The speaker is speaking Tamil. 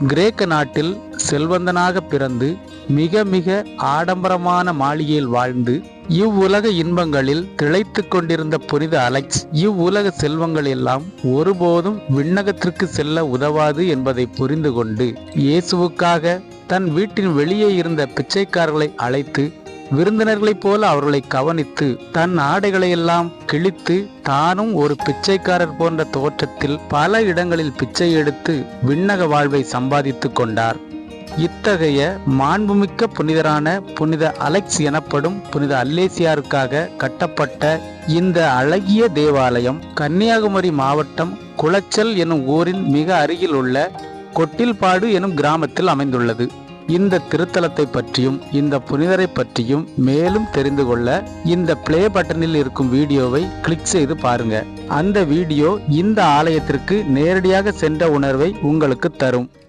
கிரேக்க நாட்டில் செல்வந்தனாக பிறந்து மிக மிக ஆடம்பரமான மாளிகையில் வாழ்ந்து இவ்வுலக இன்பங்களில் திளைத்து கொண்டிருந்த புனித அலெக்ஸ் இவ்வுலக செல்வங்கள் எல்லாம் ஒருபோதும் விண்ணகத்திற்கு செல்ல உதவாது என்பதை புரிந்து கொண்டு இயேசுவுக்காக தன் வீட்டின் வெளியே இருந்த பிச்சைக்காரர்களை அழைத்து விருந்தினர்களைப் போல அவர்களை கவனித்து தன் ஆடைகளையெல்லாம் கிழித்து தானும் ஒரு பிச்சைக்காரர் போன்ற தோற்றத்தில் பல இடங்களில் பிச்சை எடுத்து விண்ணக வாழ்வை சம்பாதித்துக் கொண்டார். இத்தகைய மாண்புமிக்க புனிதரான புனித அலெக்ஸ் எனப்படும் புனித அல்லேசியாருக்காக கட்டப்பட்ட இந்த அழகிய தேவாலயம் கன்னியாகுமரி மாவட்டம் குளச்சல் எனும் ஊரின் மிக அருகில் உள்ள கொட்டில்பாடு எனும் கிராமத்தில் அமைந்துள்ளது. இந்த திருத்தலத்தை பற்றியும் இந்த புனிதரை பற்றியும் மேலும் தெரிந்து கொள்ள இந்த பிளே பட்டனில் இருக்கும் வீடியோவை கிளிக் செய்து பாருங்க. அந்த வீடியோ இந்த ஆலயத்திற்கு நேரடியாக சென்ற உணர்வை உங்களுக்கு தரும்.